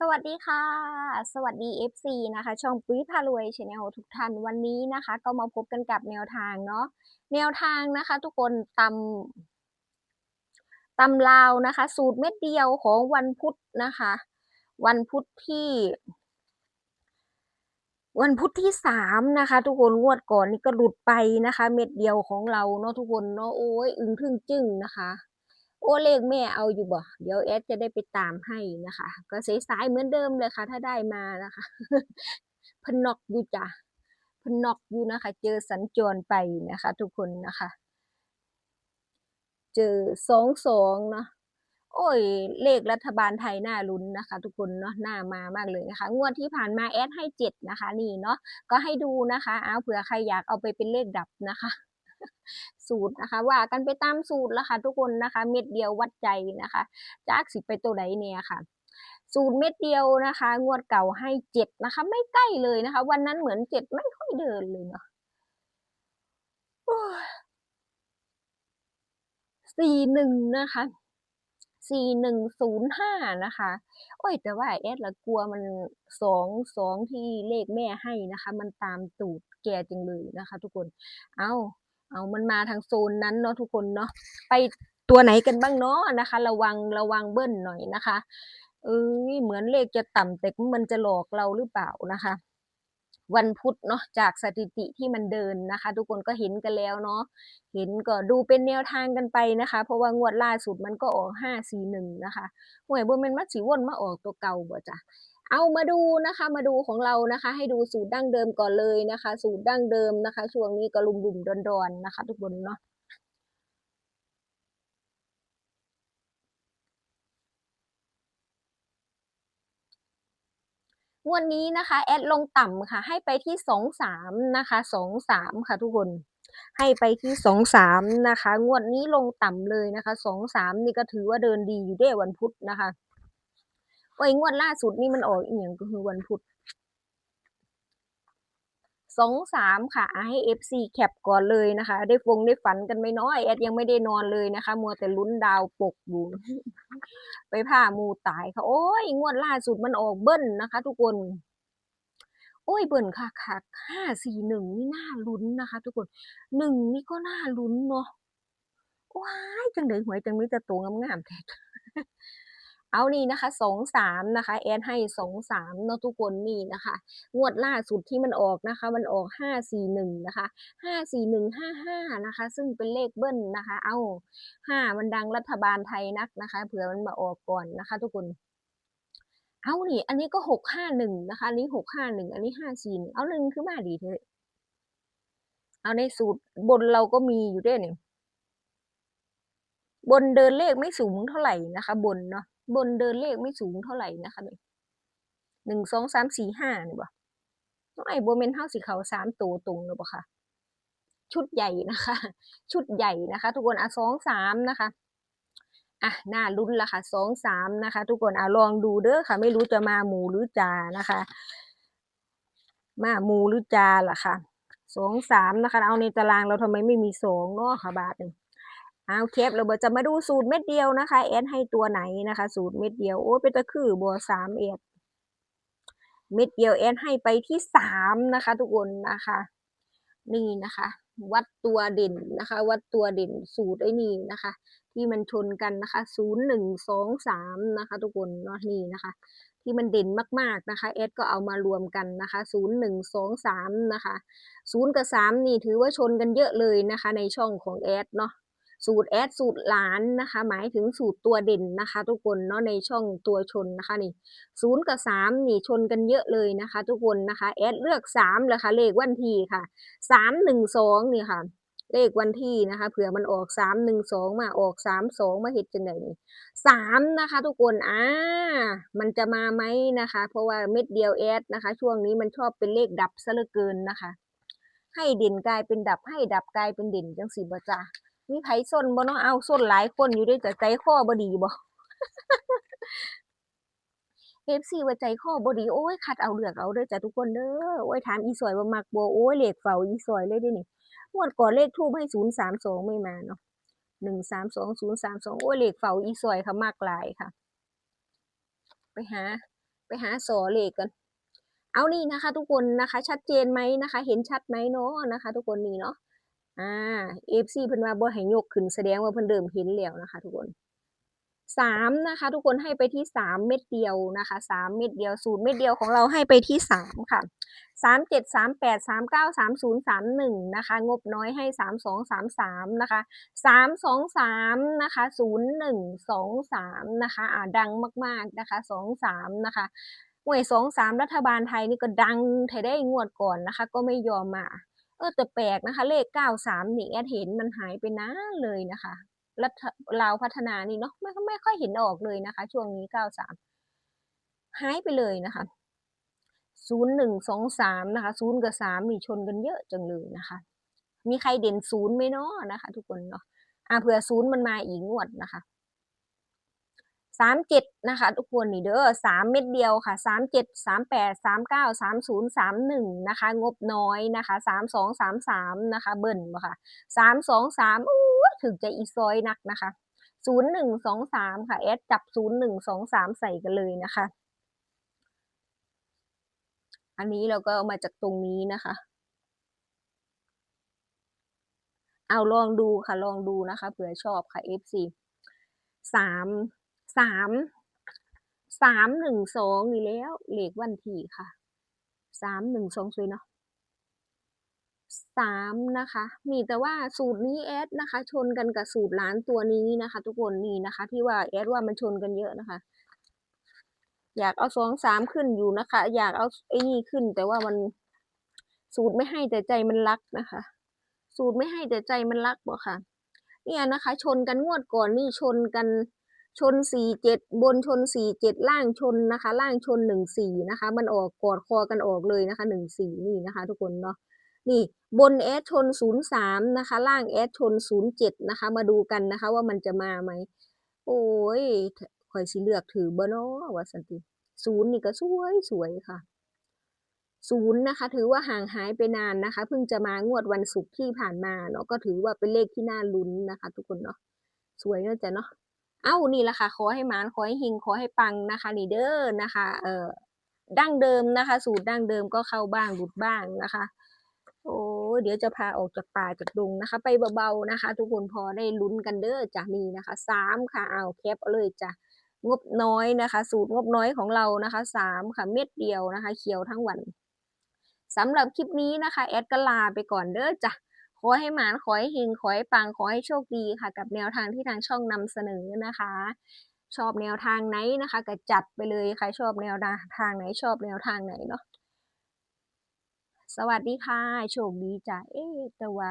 สวัสดีค่ะ สวัสดี FC นะคะ ช่องปุ้ยพารวยชาแนลทุกท่านวันนี้นะคะ ก็มาพบกันกับแนวทางเนาะแนวทางนะคะ ทุกคนตำตำลาวนะคะ สูตรเม็ดเดียวของวันพุธนะคะ วันพุธที่ วันพุธที่สามนะคะ ทุกคนงวดก่อนนี่ก็หลุดไปนะคะ เม็ดเดียวของเราเนาะทุกคนเนาะโอ้ยอึ้งทึ่งจึ้งนะคะ โอ้เลขแม่เอาอยู่บ่เดี๋ยวแอดจะได้ไปตามให้นะคะ ก็สายๆเหมือนเดิมเลยค่ะ ถ้าได้มานะคะพนอกอยู่จ้ะเพิ่นนอกอยู่นะคะ เจอสัญจรไปนะคะ ทุกคนนะคะ เจอสองสองเนาะโอ้ย เลขรัฐบาลไทยน่าลุ้นนะคะ ทุกคนเนาะน่ามามากเลยนะคะ งวดที่ผ่านมาแอดให้เจ็ดนะคะ นี่เนาะก็ให้ดูนะคะ เอาเผื่อใครอยากเอาไปเป็นเลขดับนะคะ สูตรนะคะ ว่ากันไปตามสูตรแล้วค่ะทุกคนนะคะ เม็ดเดียววัดใจนะคะจากสิไปตัวไหนเนี่ยค่ะสูตรเม็ดเดียวนะคะ งวดเก่าให้เจ็ดนะคะ ไม่ใกล้เลยนะคะ วันนั้นเหมือนเจ็ดไม่ค่อยเดินเลยเนาะสี่หนึ่งนะคะสี่หนึ่งศูนย์ห้านะคะ โอ้ย แต่ว่าแอดละกลัวมันสองสองที่เลขแม่ให้นะคะ มันตามตูดแกจริงเลยนะคะ ทุกคน เอา เอามันมาทางโซนนั้นเนาะทุกคนเนาะไปตัวไหนกันบ้างเนาะนะคะ ระวังระวังเบิ้ลหน่อยนะคะเอ้ยเหมือนเลขจะต่ำแต่มันจะหลอกเราหรือเปล่านะคะ วันพุธเนาะจากสถิติที่มันเดินนะคะ ทุกคนก็เห็นกันแล้วเนาะเห็นก็ดูเป็นแนวทางกันไปนะคะ เพราะว่างวดล่าสุดมันก็ออกห้าสี่หนึ่งนะคะหวยบนเป็นมัดสีวนมาออกตัวเก่าบ่จ้ะ เอามาดูนะคะ มาดูของเรานะคะ ให้ดูสูตรดั้งเดิมก่อนเลยนะคะ สูตรดั้งเดิมนะคะ ช่วงนี้ก็ลุมลุมดอนดอนๆนะคะ ทุกคนเนาะงวดนี้นะคะ แอดลงต่ำค่ะ ให้ไปที่สองสามนะคะสองสามค่ะทุกคน ให้ไปที่สองสามนะคะ งวดนี้ลงต่ำเลยนะคะสองสามนี่ก็ถือว่าเดินดีอยู่ด้วันพุธนะคะ โอ้ยงวดล่าสุดนี่มันออกอีกอย่างก็คือวันพุธสองสามค่ะอะให้ FC แคปก่อนเลยนะคะ ได้ฟงได้ฝันกันไม่น้อยแอดยังไม่ได้นอนเลยนะคะ มัวแต่ลุ้นดาวปกอยู่ ไปผ่ามูตายค่ะ โอ้ย งวดล่าสุดมันออกเบิ้ลนะคะ ทุกคน โอ้ยเบิ่นค่ะค่ะห้าสี่หนึ่งนี่น่าลุ้นนะคะ ทุกคนหนึ่งนี่ก็น่าลุ้นเนาะว้ายจังเลยหวยจังมีแต่ตัวงามๆแท้ เอานี่นะคะสองสามนะคะแอนให้สองสามเนาะทุกคนนี่นะคะ งวดล่าสุดที่มันออกนะคะ มันออกห้าสี่หนึ่งนะคะห้าสี่หนึ่งห้าห้านะคะ ซึ่งเป็นเลขเบิ้ลนะคะ เอาห้ามันดังรัฐบาลไทยนักนะคะ เผื่อมันมาออกก่อนนะคะ ทุกคนเอานี่ อันนี้ก็หกห้าหนึ่งนะคะ อันนี้หกห้าหนึ่ง อันนี้ห้าสี่หนึ่งเอาหนึ่งคือมาดีเถอะ เอาในสูตรบนเราก็มีอยู่ด้วยเนี่ย บนเดินเลขไม่สูงเท่าไหร่นะคะ บนเนาะ บนเดินเลขไม่สูงเท่าไหร่นะคะเนี่ยหนึ่งสองสามสี่ห้าเนี่ยบ่น้องไอ้โบเมนเท่าสีขาวสามตัวตรงเลยบ่ค่ะ ชุดใหญ่นะคะ ชุดใหญ่นะคะ ทุกคนอะสองสามนะคะอะน่าลุ้นละค่ะสองสามนะคะ ทุกคนอะลองดูเด้อค่ะ ไม่รู้จะมาหมูหรือจานะคะ มาหมูหรือจาล่ะค่ะสองสามนะคะ เอาในตารางเราทำไมไม่มีสองเนาะค่ะบาทหนึ่ง เอาเคปเราเบอจะมาดูสูตรเม็ดเดียวนะคะแอนให้ตัวไหนนะคะ สูตรเม็ดเดียวโอ้เป็นตะคือบัวสามเอ็ดเม็ดเดียวแอนให้ไปที่สามนะคะ ทุกคนนะคะ นี่นะคะ วัดตัวเด่นนะคะ วัดตัวเด่นสูตรไอ้นี่นะคะ ที่มันชนกันนะคะศูนย์หนึ่งสองสามนะคะ ทุกคนเนาะนี่นะคะ ที่มันเด่นมากๆนะคะแอดก็เอามารวมกันนะคะศูนย์หนึ่งสองสามนะคะศูนย์กับสามนี่ถือว่าชนกันเยอะเลยนะคะ ในช่องของแอดเนาะ สูตรแอดสูตรหลานนะคะ หมายถึงสูตรตัวเด่นนะคะ ทุกคนเนาะในช่องตัวชนนะคะนี่ศูนย์กับสามนี่ชนกันเยอะเลยนะคะ ทุกคนนะคะแอดเลือกสามเลยค่ะเลขวันที่ค่ะสามหนึ่งสองนี่ค่ะ เลขวันที่นะคะเผื่อมันออกสามหนึ่งสองมาออกสามสองมาเห็ดจังไดนี่สามนะคะ ทุกคนอ่ามันจะมาไหมนะคะ เพราะว่าเม็ดเดียวแอดนะคะ ช่วงนี้มันชอบเป็นเลขดับซะเหลือเกินนะคะ ให้เด่นกลายเป็นดับให้ดับกลายเป็นเด่นจังสีบจ้า มีไผส้นบ่เนาะเอาส้นหลายคนอยู่ด้วยแต่ใจคอบ่ดีบ่เอฟซีว่าใจคอบ่ดีโอ้ยคัดเอาเลือกเอาเด้อจ้ะทุกคนเด้อโอ้ยถามอีสอยว่ามักบ่โอ้ยเลขเฝ้าอีสอยเลยเด้นี่งวดก่อนเลขทูบให้ศูนย์สามสองไม่มาเนาะหนึ่งสามสองศูนย์สามสองโอ้ยเลขเฝ้าอีสอยค่ะมากหลายค่ะ ไปหา ไปหาสอเลขกัน เอานี่นะคะ ทุกคนนะคะ ชัดเจนไหมนะคะ เห็นชัดไหมเนาะนะคะ ทุกคนนี่เนาะ อ่า FC เพิ่นว่าบ่ให้ยกขึ้นแสดงว่าเพิ่นเริ่มเห็นแล้วนะคะ ทุกคนสามนะคะ ทุกคนให้ไปที่สามเม็ดเดียวนะคะสามเม็ดเดียวศูนย์เม็ดเดียวของเราให้ไปที่สามค่ะสามเจ็ดสามแปดสามเก้าสามศูนย์สามหนึ่งนะคะ งบน้อยให้สามสองสามสามนะคะสามสองสามนะคะศูนย์หนึ่งสองสามนะคะอ่าดังมาก ๆนะคะสองสามนะคะหวยสองสามรัฐบาลไทยนี่ก็ดังไทยได้งวดก่อนนะคะ ก็ไม่ยอมมา เออแต่แปลกนะคะ เลขเก้าสามนี่แอดเห็นมันหายไปนานเลยนะคะรัฐลาวพัฒนานี่เนาะไม่ไม่ค่อยเห็นออกเลยนะคะ ช่วงนี้เก้าสามหายไปเลยนะคะศูนย์หนึ่งสองสามนะคะศูนย์กับสามมีชนกันเยอะจังเลยนะคะ มีใครเด่นศูนย์ไหมเนาะนะคะ ทุกคนเนาะอ่าเผื่อศูนย์มันมาอีกงวดนะคะ สามเจ็ดนะคะทุกคนนี่เด้อสามเม็ดเดียวค่ะสามเจ็ดสามแปดสามเก้าสามศูนย์สามหนึ่งนะคะงบน้อยนะคะสามสองสามสามนะคะเบิ่นบ่ค่ะสามสองสามอู้ถึงจะอีซอยนักนะคะศูนย์หนึ่งสองสามค่ะแอดจับศูนย์หนึ่งสองสามใส่กันเลยนะคะ อันนี้เราก็เอามาจากตรงนี้นะคะ เอาลองดูค่ะลองดูนะคะเผื่อชอบค่ะ FC สาม สามสามหนึ่งสองนี่แล้วเลขวันที่ค่ะสามหนึ่งสองสวยเนาะสามนะคะ มีแต่ว่าสูตรนี้แอดนะคะ ชนกันกับสูตรล้านตัวนี้นะคะ ทุกคนนี่นะคะ ที่ว่าแอดว่ามันชนกันเยอะนะคะ อยากเอาสองสามขึ้นอยู่นะคะ อยากเอาไอ้นี่ขึ้น แต่ว่ามันสูตรไม่ให้แต่ใจมันรักนะคะ สูตรไม่ให้แต่ใจมันรักบ่ค่ะ เนี่ยนะคะ ชนกันงวดก่อนนี่ชนกัน ชนสี่เจ็ดบนชนสี่เจ็ดล่างชนนะคะ ล่างชนหนึ่งสี่นะคะ มันออกกอดคอกันออกเลยนะคะหนึ่งสี่นี่นะคะ ทุกคนเนาะนี่บนแอดชนศูนย์สามนะคะ ล่างแอดชนศูนย์เจ็ดนะคะ มาดูกันนะคะ ว่ามันจะมาไหมโอ้ยข่อยสิเลือกถือเบ่เนาะว่าสันติศูนย์นี่ก็สวยสวยค่ะศูนย์นะคะ ถือว่าห่างหายไปนานนะคะ เพิ่งจะมางวดวันศุกร์ที่ผ่านมาเนาะก็ถือว่าเป็นเลขที่น่าลุ้นนะคะ ทุกคนเนาะสวยเนาจะเนาะ เอ้านี่แหละค่ะขอให้มานขอให้หิงขอให้ปังนะคะนี่เด้อนะคะเออดั้งเดิมนะคะ สูตรดั้งเดิมก็เข้าบ้างหลุดบ้างนะคะ โอ้เดี๋ยวจะพาออกจากป่าจากดงนะคะ ไปเบาๆนะคะ ทุกคนพอได้ลุ้นกันเด้อจ้ะนี่นะคะสามค่ะเอาแคปเอาเลยจ้ะงบน้อยนะคะ สูตรงบน้อยของเรานะคะสามค่ะเม็ดเดียวนะคะ เขียวทั้งวันสำหรับคลิปนี้นะคะ แอดก็ลาไปก่อนเด้อจ้ะ อให้หมานขอให้เฮงขอให้ปังขอให้โชคดีค่ะ กับแนวทางที่ทางช่องนำเสนอนะคะ ชอบแนวทางไหนนะคะก็จัดไปเลยใครชอบแนวทางไหนชอบแนวทางไหนเนาะสวัสดีค่ะ โชคดีจ้ะเอ๊ะแต่ว่า